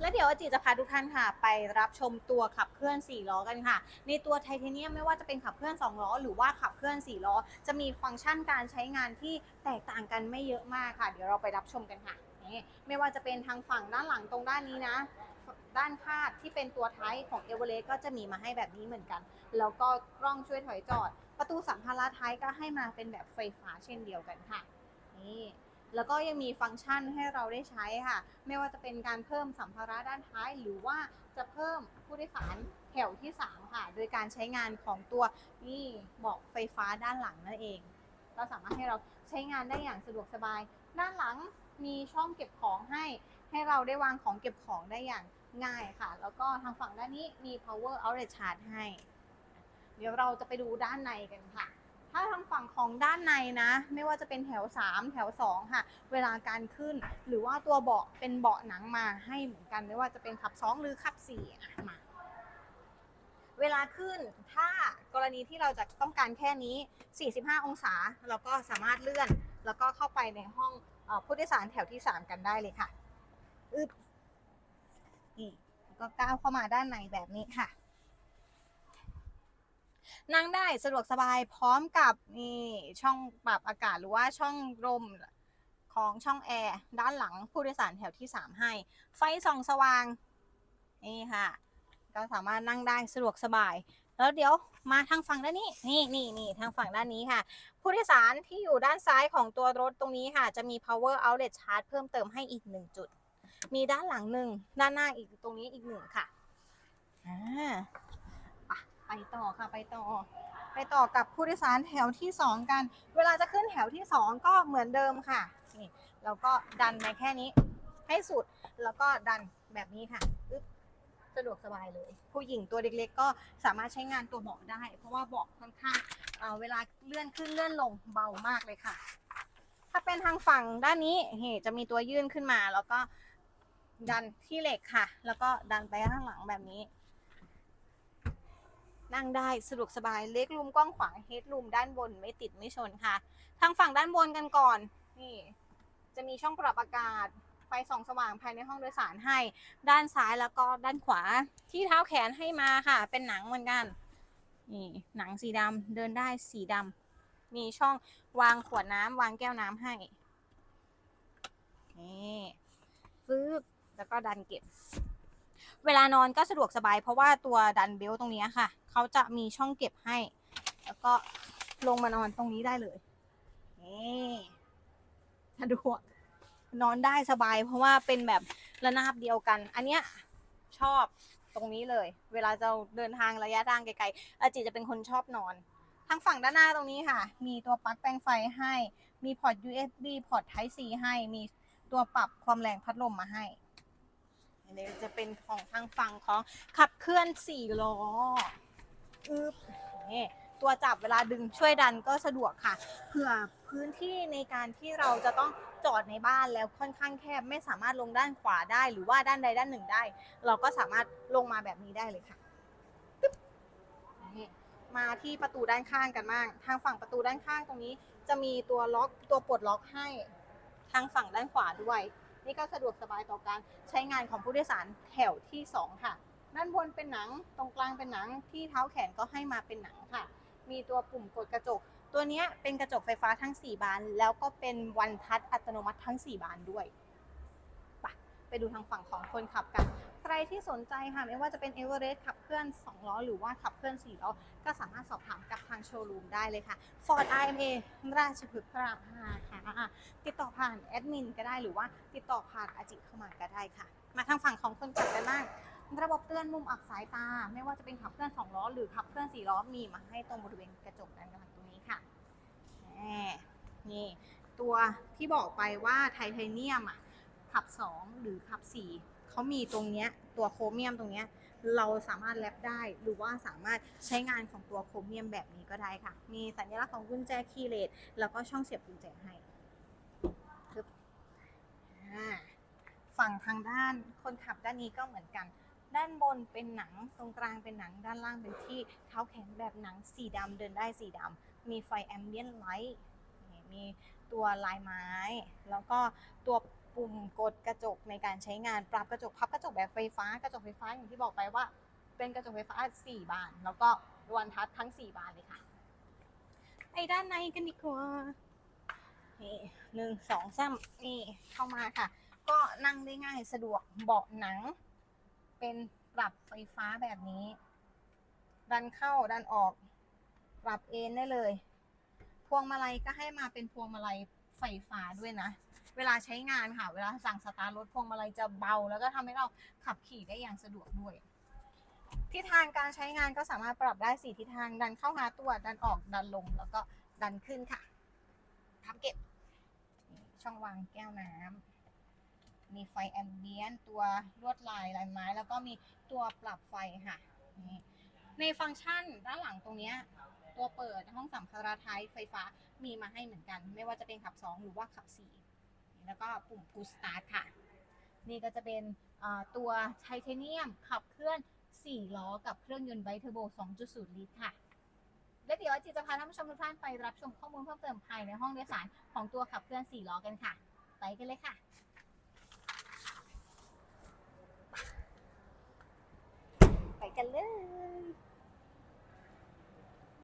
และเดี๋ยวอาจิจะพาทุกท่านค่ะ ไปรับชมตัวขับเคลื่อน 4 ล้อกันค่ะ ในตัวไทเทเนียมไม่ว่าจะเป็นขับเคลื่อน 2 ล้อ หรือว่าขับเคลื่อน 4 ล้อ จะมีฟังก์ชันการใช้งานที่แตกต่างกันไม่เยอะมากค่ะ เดี๋ยวเราไปรับชมกันค่ะนี่ไม่ว่าจะเป็นทางฝั่งด้านหลังตรงด้านนี้นะ ด้านคาดที่เป็นตัวท้ายของเอเวอเรสต์ก็จะมีมาให้แบบนี้เหมือนกัน แล้วก็กล้องช่วยถอยจอด ประตูสัมภาระท้ายก็ให้มาเป็นแบบไฟฟ้าเช่นเดียวกันค่ะ นี่ แล้วก็ยังมีฟังก์ชันให้เราได้ใช้ค่ะ ไม่ว่าจะเป็นการเพิ่มสัมภาระด้านท้าย หรือว่าจะเพิ่มผู้โดยสารแถวที่ 3 ค่ะ โดยการใช้งานของตัวนี่เบาะไฟฟ้าด้านหลังนั่นเอง ก็สามารถให้เราใช้งานได้อย่างสะดวกสบาย ด้านหลังมีช่องเก็บของให้ ให้เราได้วางของเก็บของได้อย่างง่ายค่ะ แล้วก็ทางฝั่งด้านนี้มี power outlet charge ให้ เดี๋ยวเราจะไปดูด้านในกันค่ะ ถ้าทางฝั่งของด้านในนะ ไม่ว่าจะเป็นแถว 3 แถว 2 ค่ะ เวลาการขึ้น หรือว่าตัวเบาะเป็นเบาะหนังมาให้เหมือนกัน ไม่ว่าจะเป็นขับ 2 หรือขับ4อะมาเวลาขึ้นถ้ากรณีที่เราจะต้องการแค่นี้ 45 องศา เราก็สามารถเลื่อน แล้วก็เข้าไปในห้องผู้โดยสารแถวที่ 3 กันได้เลยค่ะอึบนี่ก็ก้าวเข้ามาด้านในแบบนี้ค่ะ นั่งได้สะดวกสบายพร้อมกับนี่ช่องปรับอากาศหรือว่าช่องลมของช่องแอร์ด้านหลังผู้โดยสารแถวที่ 3 ให้ ไฟส่องสว่าง นี่ค่ะ ก็สามารถนั่งได้สะดวกสบาย แล้วเดี๋ยวมาทางฝั่งด้านนี้ นี่นี่นี่ทางฝั่งด้านนี้ค่ะ ผู้โดยสารที่อยู่ด้านซ้ายของตัวรถตรงนี้ค่ะ จะมี power outlet charge เพิ่มเติมให้อีกหนึ่งจุด มีด้านหลังหนึ่งด้านหน้าอีกตรงนี้อีกหนึ่งค่ะอ่า ไปต่อค่ะไปต่อ ไปต่อกับผู้โดยสารแถวที่ 2 กัน เวลาจะขึ้นแถวที่ 2 ก็เหมือนเดิมค่ะนี่เราก็ดันไปแค่นี้ให้สุดแล้วก็ดันแบบนี้ค่ะอึ๊บสะดวกสบายเลย ผู้หญิงตัวเล็กๆ ก็สามารถใช้งานตัวเบาะได้ เพราะว่าเบาะค่อนข้างเอ่อเวลาเลื่อนขึ้นเลื่อนลงเบามากเลยค่ะ ถ้าเป็นทางฝั่งด้านนี้เฮจะมีตัวยื่นขึ้นมา แล้วก็ดันที่เหล็กค่ะ แล้วก็ดันไปข้างหลังแบบนี้ นั่งได้สะดวกสบายเล็กรูมกว้างขวางเฮดรูมด้านบนไม่ติดไม่ชนค่ะ ทางฝั่งด้านบนกันก่อนนี่จะมีช่องปรับอากาศไฟส่องสว่างภายในห้องโดยสารให้ ด้านซ้ายแล้วก็ด้านขวาที่เท้าแขนให้มาค่ะ เป็นหนังเหมือนกันนี่หนังสีดำเดินได้สีดำมีช่องวางขวดน้ำวางแก้วน้ำให้นี่ฟืบแล้วก็ดันเก็บ เวลานอนก็สะดวกสบายเพราะว่าตัวดันเบลตรงนี้ค่ะ เขาจะมีช่องเก็บให้ แล้วก็ลงมานอนตรงนี้ได้เลยนี่สะดวกนอนได้สบายเพราะว่าเป็นแบบระนาบเดียวกัน อันเนี้ยชอบตรงนี้เลย เวลาจะเดินทางระยะทางไกลๆอาจิจะเป็นคนชอบนอน ทางฝั่งด้านหน้าตรงนี้ค่ะ มีตัวปลั๊กแปลงไฟให้ มีพอร์ต USB พอร์ต Type C ให้ มีตัวปรับความแรงพัดลมมาให้ อันนี้จะเป็นของทางฝั่งของขับเคลื่อนสี่ล้ออึบนี่ตัวจับเวลาดึงช่วยดันก็สะดวกค่ะเผื่อพื้นที่ในการที่เราจะต้องจอดในบ้านแล้วค่อนข้างแคบไม่สามารถลงด้านขวาได้ หรือว่าด้านใดด้านหนึ่งได้ เราก็สามารถลงมาแบบนี้ได้เลยค่ะมาที่ประตูด้านข้างกันบ้าง ทางฝั่งประตูด้านข้างตรงนี้ จะมีตัวล็อกตัวปลดล็อกให้ ทางฝั่งด้านขวาด้วย นี่ก็สะดวกสบายต่อการใช้งานของผู้โดยสารแถวที่ 2 ค่ะ ด้านบนเป็นหนังตรงกลางเป็นหนังที่เท้าแขนก็ให้มาเป็นหนังค่ะ มีตัวปุ่มกดกระจก ตัวนี้เป็นกระจกไฟฟ้าทั้ง 4 บาน แล้วก็เป็นวันทัชอัตโนมัติทั้ง 4 บานด้วย ไปดูทางฝั่งของคนขับกัน ใครที่สนใจค่ะไม่ว่าจะเป็นเอเวอเรสต์ขับเคลื่อน 2 ล้อ หรือว่าขับเคลื่อน 4 ล้อ ก็สามารถสอบถามกับทางโชว์รูมได้เลยค่ะ Ford IMA ราชพฤกษ์พระราม5ค่ะ ติดต่อผ่านแอดมินก็ได้หรือว่าติดต่อผ่านอาจิเข้ามาก็ได้ค่ะ มาทางฝั่งของคนขับกันบ้างระบบเตือนมุมอับสายตา ไม่ว่าจะเป็นขับเคลื่อน 2 ล้อ หรือขับเคลื่อน 4 ล้อมีมาให้ตรงบริเวณกระจกด้านกลางตรงนี้ค่ะนี่ตัวที่บอกไปว่าไทเทเนียมอะ ขับ 2 หรือขับ 4เขามีตรงเนี้ยตัวโครเมียมตรงเนี้ยเราสามารถแลบได้หรือว่าสามารถใช้งานของตัวโครเมียมแบบนี้ก็ได้ค่ะ มีสัญลักษณ์ของกุญแจคีย์เลสแล้วก็ช่องเสียบกุญแจให้ฝั่งทางด้านคนขับด้านนี้ก็เหมือนกัน ด้านบนเป็นหนังตรงกลางเป็นหนังด้านล่างเป็นที่เท้าแขนแบบหนังสีดำเดินได้สีดำมีไฟแอมเบียนไลท์มีตัวลายไม้ แล้วก็ตัว ปุ่มกดกระจกในการใช้งานปรับกระจกพับกระจกแบบไฟฟ้ากระจกไฟฟ้าอย่างที่บอกไปว่า เป็นกระจกไฟฟ้า 4 บาน แล้วก็วันทัชทั้ง 4 บานเลยค่ะไปด้านในกันดีกว่านี่หนึ่งสองสามนี่เข้ามาค่ะ ก็นั่งได้ง่ายสะดวกเบาะหนัง เป็นปรับไฟฟ้าแบบนี้ ดันเข้าดันออก ปรับเอนได้เลย พวงมาลัยก็ให้มาเป็นพวงมาลัยไฟฟ้าด้วยนะ เวลาใช้งานค่ะ เวลาสั่งสตาร์ทรถพวงมาลัยจะเบา แล้วก็ทำให้เราขับขี่ได้อย่างสะดวกด้วยทิศทางการใช้งานก็สามารถปรับได้สี่ทิศทางดันเข้าหาตัวดันออกดันลงแล้วก็ดันขึ้นค่ะพับเก็บ ช่องวางแก้วน้ำมีไฟแอมเบียนตัวลวดลายลายไม้ แล้วก็มีตัวปรับไฟค่ะในฟังก์ชันด้านหลังตรงนี้ตัวเปิดห้องสัมภาระท้ายไฟฟ้ามีมาให้เหมือนกัน ไม่ว่าจะเป็นขับ 2 หรือว่าขับ4 แล้วก็ปุ่มคูสตาร์ค่ะ นี่ก็จะเป็นตัวไทเทเนียมขับเคลื่อน 4 ล้อกับเครื่องยนต์ไบเทอร์โบ 2.0 ลิตรค่ะ และเดี๋ยวจิจะพาท่านผู้ชมทุกท่านไปรับชมข้อมูลเพิ่มเติมภายในห้องโดยสารของตัวขับเคลื่อน 4 ล้อกันค่ะ ไปกันเลยค่ะไปกันเลย